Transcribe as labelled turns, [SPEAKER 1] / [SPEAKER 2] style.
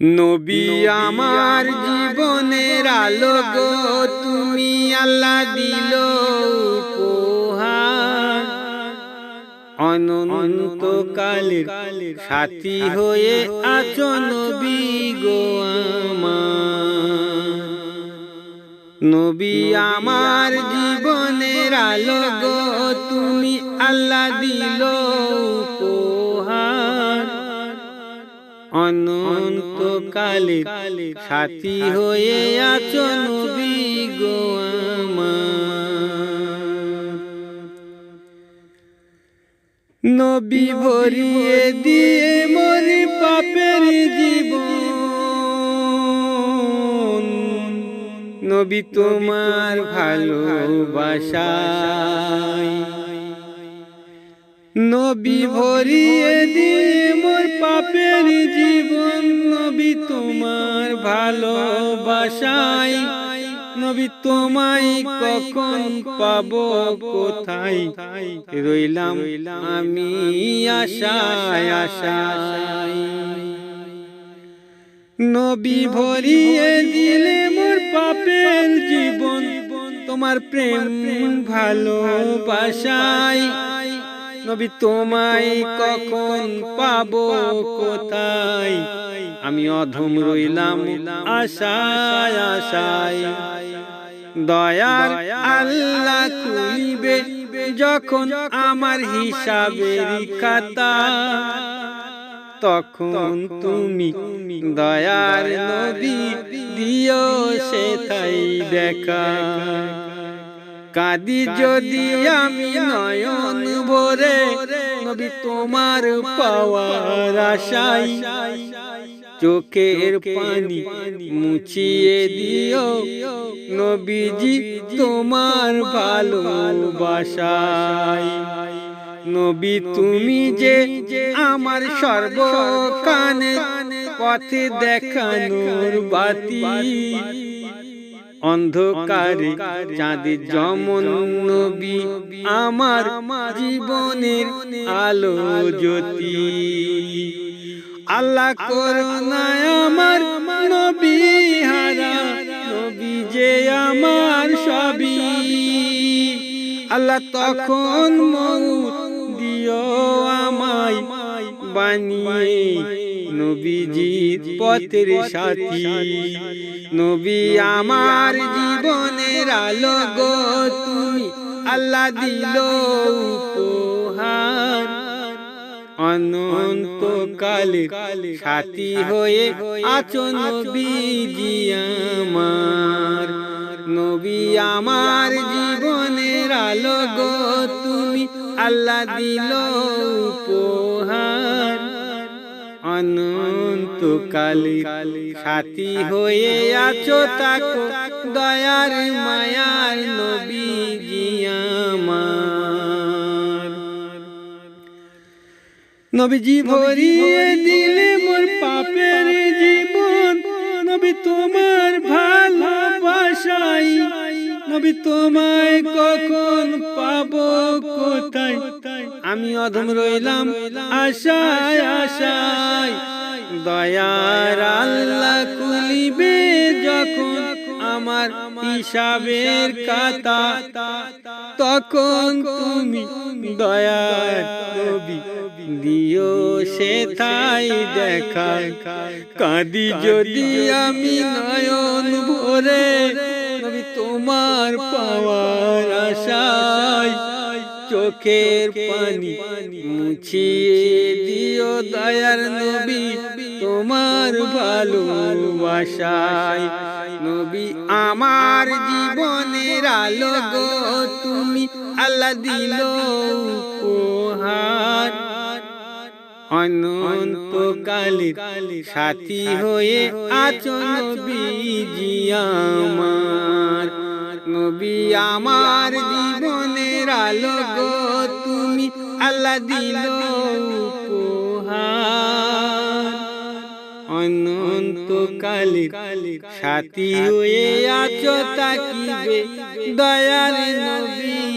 [SPEAKER 1] নবী আমার জীবনের আলো গো তুমি আল্লাহ দিল উপহার। অনন্ত কালের সাথী হয়ে আছো নবী গো আমার। নবী আমার জীবনের আলো গো তুমি আল্লাহ দিল অনন্ত কালে সাথী হয়ে আছো নবী নবী ভরিয়ে দিয়ে মরি পাপের জীবন। নবী তোমার ভালোবাসায় নবী ভরিয়ে দিয়ে মোর পাপের জীবন। নবী তোমার ভালোবাসায়। নবী তোমায় কখন পাব কোথায়? রইলাম আমি আশায় আশায়। নবী ভরিয়ে দিলে মোর পাপের জীবন। তোমার প্রেম ভালোবাসায়। নবী তোমায় কখন পাবো কোথায়? আমি অধম রইলাম আশায় আশায়। দয়ার আল্লাহ খুলিবে যখন আমার হিসাবের খাতা। তখন তুমি দয়ার নবী দিও সে তাই দেখা। কাঁদি যদি আমি নয়ন ভরে নবী তোমার পাওয়ার আশাই চোখের পানি মুছিয়ে দিও। নবীজি তোমার ভালোবাসায়। নবী তুমি যে আমার সর্ব সর্বকানে পথে দেখানোর বাতি। অন্ধকারে চাঁদে যমন নবী আমার জীবনের আলো জ্যোতি। আল্লাহ করুণায় আমার নবী হারা। নবী যে আমার সবই। আল্লাহ তখন মৌত দিও আমায় বানিয়ে। নবীজির পথের সাথী। নবী আমার জীবনের আলো গো তুমি আল্লাহ দিল অনন্ত কালে সাথী হয়ে আছো নবীজি আমার। নবী আমার জীবনের আলো গো তুমি আল্লাহ দিল উপহার। অনন্ত কালে সাথী হয়ে আছো তাকো দয়ার মায়ার নবী আমার। নবীজি ভরিয়ে দিলে মোর পাপের জীবন। নবী তোমার ভালোবাসাই নবী তোমায় কখন পাবো কোথায়? আমি অধম রইলাম আশায় আশায়। দয়ার আল্লাহ কুলিবে যখন আমার হিসাবের কাতা তখন তুমি দয়ার দিও সে তাই দেখা কাঁদি যদি আমি নয়ন ভরে নবী তোমার পাওয়ার আশায় চোখের পানি মুছিয়ে দিও দয়ার নবী তোমার ভালোবাসায়। নবী, আমার জীবনের আলো গো তুমি আল্লাহ দিল উপহার। অনন্ত কালে সাথী হয়ে আছো নবীজি আমার। নবী আমার জীবনের আলো গো, তুমি আল্লাহ দিল উপহার। অনন্ত কালে সাথী হয়ে আছো, তাকিবে দয়াল নবী।